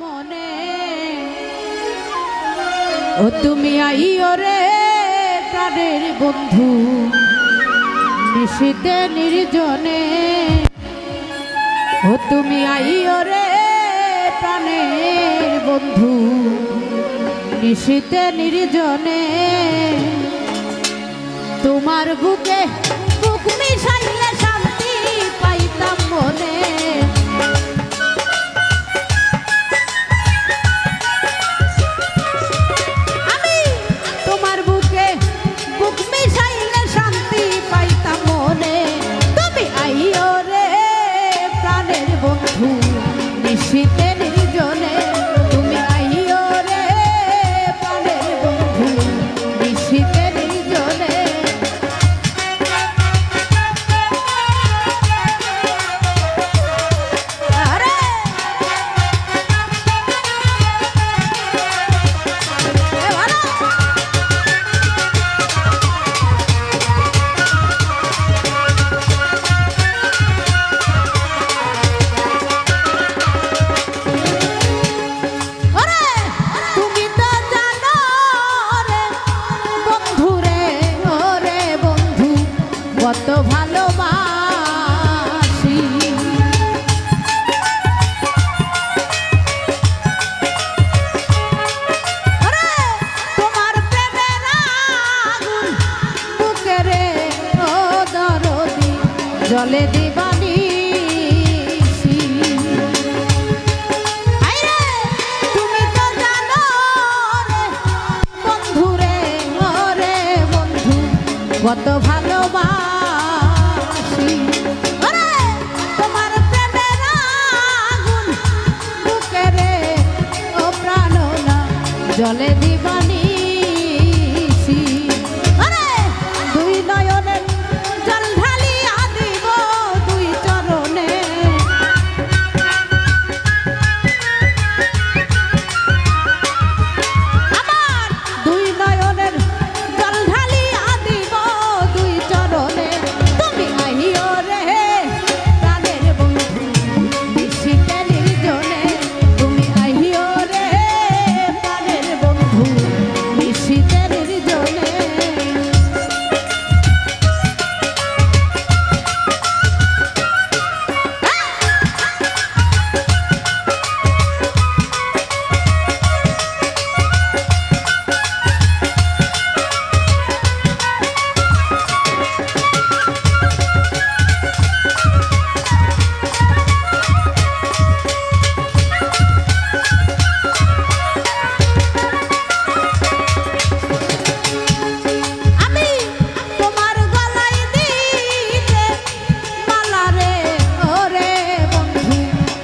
মনে। ও তুমি আই রে প্রাণের বন্ধু, নিশীতে নির্জনে। ও তুমি আই রে প্রাণের বন্ধু, নিশীতে নির্জনে। তোমার বুকে বুক মিশাইলে শান্তি পাইতাম মনে। জলে দিবানি কত ভালোবাসি। তোমার প্রেমের আগুন বুকেরে ও প্রাণনা জলে দিবানি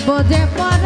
poder fora.